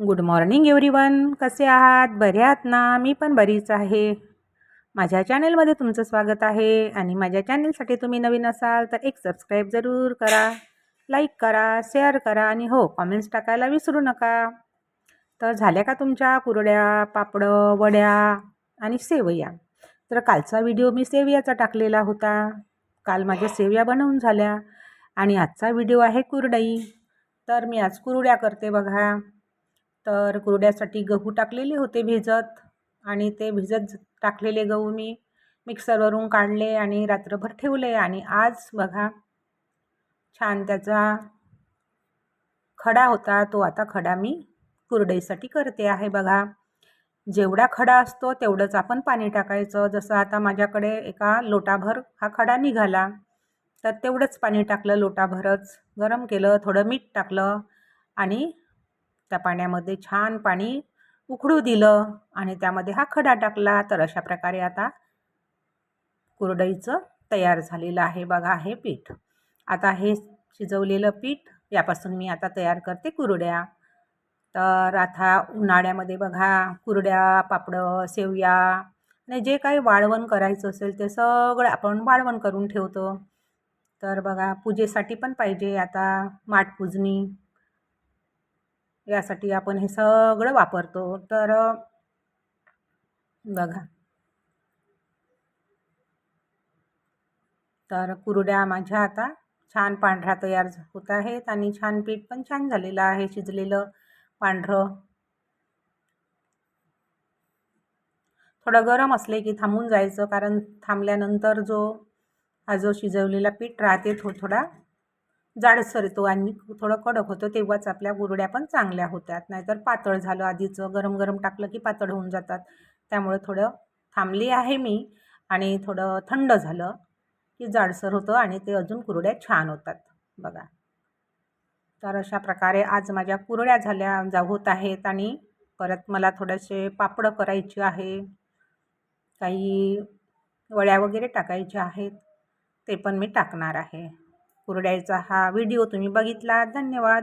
Good morning everyone कसे आहात? बरे आहात ना? मी पण बरीच आहे. माझ्या चॅनलमध्ये तुमचं स्वागत आहे आणि माझ्या चॅनलसाठी तुम्ही नवीन असाल तर एक सबस्क्राईब जरूर करा लाईक करा शेअर करा आणि हो कॉमेंट्स टाकायला विसरू नका. तर झाल्या का तुमच्या कुरड्या पापडं वड्या आणि सेवया? तर कालचा व्हिडिओ मी सेवयाचा टाकलेला होता. काल माझ्या सेवया बनवून झाल्या आणि आजचा व्हिडिओ आहे कुरडई. तर मी आज कुरड्या करते बघा. तर कुरड्यासाठी गहू टाकलेले होते भिजत आणि ते भिजत टाकलेले गहू मी मिक्सरवरून काढले आणि रात्रभर ठेवले. आणि आज बघा छान त्याचा खडा होता तो आता खडा मी कुरडईसाठी करते आहे बघा. जेवढा खडा असतो तेवढंच आपण पाणी टाकायचं. जसं आता माझ्याकडे एका लोटाभर हा खडा निघाला तर तेवढंच पाणी टाकलं लोटाभरच. गरम केलं थोडं मीठ टाकलं आणि त्या पाण्यामध्ये छान पाणी उकळू दिलं आणि त्यामध्ये हा खडा टाकला. तर अशा प्रकारे आता कुरडईचं तयार झालेलं आहे. बघा हे पीठ. आता हे शिजवलेलं पीठ यापासून मी आता तयार करते कुरड्या. तर आता उन्हाळ्यामध्ये बघा कुरड्या पापडं शेवया आणि जे काही वाळवण करायचं असेल ते सगळं आपण वाळवण करून ठेवतो. तर बघा पूजेसाठी पण पाहिजे आता माठपूजनी यासाठी आपण हे सगळं वापरतो. तर बघा. तर कुरड्या माझ्या आता छान पांढरा तयार होत आहेत आणि छान पीठ पण छान झालेलं आहे शिजलेलं पांढरं. थोडं गरम असले की थांबून जायचं कारण थांबल्यानंतर जो हा जो शिजवलेला पीठ राहते थो थोडा जाडसर येतो आणि थोडं कडक होतं तेव्हाच आपल्या गुरड्या पण चांगल्या होत्यात. नाहीतर पातळ झालं आधीचं गरम गरम टाकलं की पातळ होऊन जातात. त्यामुळे थोडं थांबली आहे मी आणि थोडं थंड झालं की जाडसर होतं आणि ते अजून कुरड्या छान होतात. बघा. तर अशा प्रकारे आज माझ्या कुरड्या झाल्या जा होत आहेत आणि परत मला थोडेसे पापडं करायचे आहे. काही वळ्या वगैरे टाकायच्या आहेत. ते पण मी टाकणार आहे. कुरड्याचा हा व्हिडिओ तुम्ही बघितला. धन्यवाद.